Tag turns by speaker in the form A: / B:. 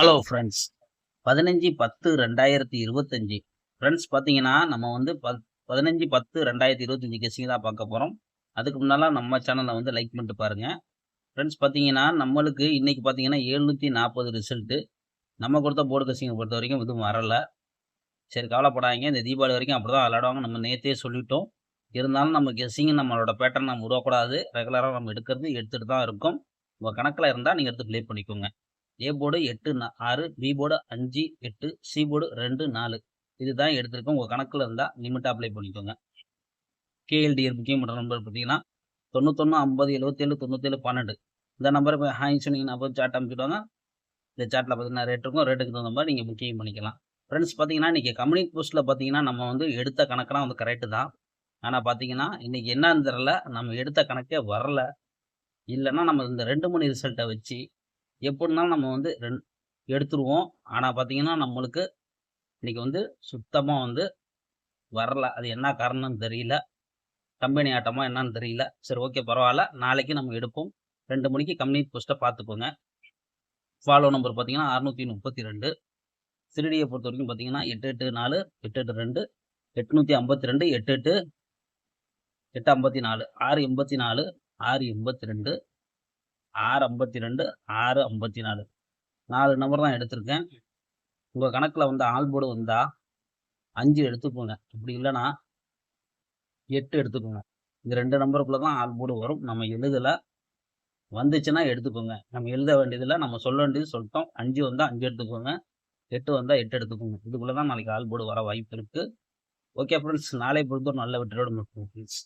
A: Hello friends பதினஞ்சு பத்து ரெண்டாயிரத்தி இருபத்தஞ்சி. ஃப்ரெண்ட்ஸ் பார்த்தீங்கன்னா நம்ம வந்து பத் பதினஞ்சு பத்து ரெண்டாயிரத்தி இருபத்தஞ்சி கெஸிங் தான் பார்க்க போகிறோம் அதுக்கு முன்னால் நம்ம சேனலை வந்து லைக் பண்ணிட்டு பாருங்கள் ஃப்ரெண்ட்ஸ் பார்த்தீங்கன்னா நம்மளுக்கு இன்றைக்கி பார்த்தீங்கன்னா எழுநூற்றி நாற்பது ரிசல்ட்டு நம்ம கொடுத்த போர்டு கெஸிங்கை பொறுத்த வரைக்கும் எதுவும் வரலை. சரி கவலைப்படாதீங்க. இந்த தீபாவளி வரைக்கும் அப்படி தான் விளையாடுவாங்க. நம்ம நேற்றே சொல்லிட்டோம். இருந்தாலும் நம்ம கெஸ்ஸிங் நம்மளோட பேட்டர்ன் நம்ம உருவக்கூடாது ரெகுலராக நம்ம எடுக்கிறது எடுத்துகிட்டு தான் இருக்கும். உங்கள் கணக்கில் இருந்தால் நீங்கள் எடுத்து ப்ளே பண்ணிக்கோங்க. ஏ போர்டு எட்டு நா- ஆறு பி போர்டு அஞ்சு எட்டு சி போர்டு ரெண்டு நாலு. இதுதான் எடுத்திருக்கோம். உங்கள் கணக்கில் இருந்தால் லிமிட்டாக அப்ளை பண்ணிக்கோங்க. கேஎல்டி புக்கிங் பண்ணுற நம்பர் பார்த்தீங்கன்னா தொண்ணூத்தொன்று ஐம்பது எழுபத்தேழு தொண்ணூத்தேழு பன்னெண்டு. இந்த நம்பரை போய் ஹாய் சொன்னீங்கன்னா அப்போ சாட் அமைச்சிடுவாங்க இந்த சாட்டில் பார்த்தீங்கன்னா ரேட் இருக்கும். ரேட்டுக்கு தகுந்த மாதிரி நீங்கள் புக்கிங் பண்ணிக்கலாம். ஃப்ரெண்ட்ஸ் பார்த்தீங்கன்னா இன்றைக்கி கம்யூனிட்டி போஸ்ட்டில் பார்த்தீங்கன்னா நம்ம வந்து எடுத்த கணக்கெலாம் வந்து கரெக்டு தான். ஆனால் பார்த்தீங்கன்னா இன்றைக்கி என்னன்னு தெரில நம்ம எடுத்த கணக்கே வரல. இல்லைன்னா நம்ம இந்த ரெண்டு மணி ரிசல்ட்டை வச்சு எப்படினாலும் நம்ம வந்து ரெண் எடுத்துருவோம். ஆனால் பார்த்தீங்கன்னா நம்மளுக்கு இன்னைக்கு வந்து சுத்தமாக வந்து வரல. அது என்ன காரணம்னு தெரியல. கம்பெனி ஆட்டமா என்னன்னு தெரியல. சரி ஓகே பரவாயில்ல. நாளைக்கு நம்ம எடுப்போம். ரெண்டு மணிக்கு கம்பெனி போஸ்ட்டை பார்த்துக்கோங்க. ஃபாலோ நம்பர் பார்த்தீங்கன்னா அறுநூற்றி முப்பத்தி ரெண்டு. திருடியை பொறுத்த வரைக்கும் பார்த்தீங்கன்னா எட்டு எட்டு நாலு எட்டு எட்டு ரெண்டு எட்நூற்றி ஐம்பத்தி ரெண்டு எட்டு எட்டு எட்டு ஐம்பத்தி நாலு ஆறு எண்பத்தி நாலு ஆறு எண்பத்தி ரெண்டு. ஆறு ஐம்பத்தி ரெண்டு ஆறு ஐம்பத்தி நாலு. நாலு நம்பர் தான் எடுத்திருக்கேன். உங்கள் கணக்கில் வந்து ஆல்போர்டு வந்தால் அஞ்சு எடுத்துக்கோங்க. அப்படி இல்லைன்னா எட்டு எடுத்துக்கோங்க. இந்த ரெண்டு நம்பருக்குள்ளே தான் ஆல்போர்டு வரும். நம்ம எழுதலை. வந்துச்சுன்னா எடுத்துக்கோங்க. நம்ம எழுத வேண்டியதில்லை. நம்ம சொல்ல வேண்டியது சொல்லிட்டோம். அஞ்சு வந்தால் அஞ்சு எடுத்துக்கோங்க. எட்டு வந்தால் எட்டு எடுத்துக்கோங்க. இதுக்குள்ளே தான் நாளைக்கு ஆல்போர்டு வர வாய்ப்பு இருக்குது ஓகே ஃப்ரெண்ட்ஸ் நாளை பொறுத்த ஒரு நல்ல வெற்றியோடு ஃப்ரெண்ட்ஸ்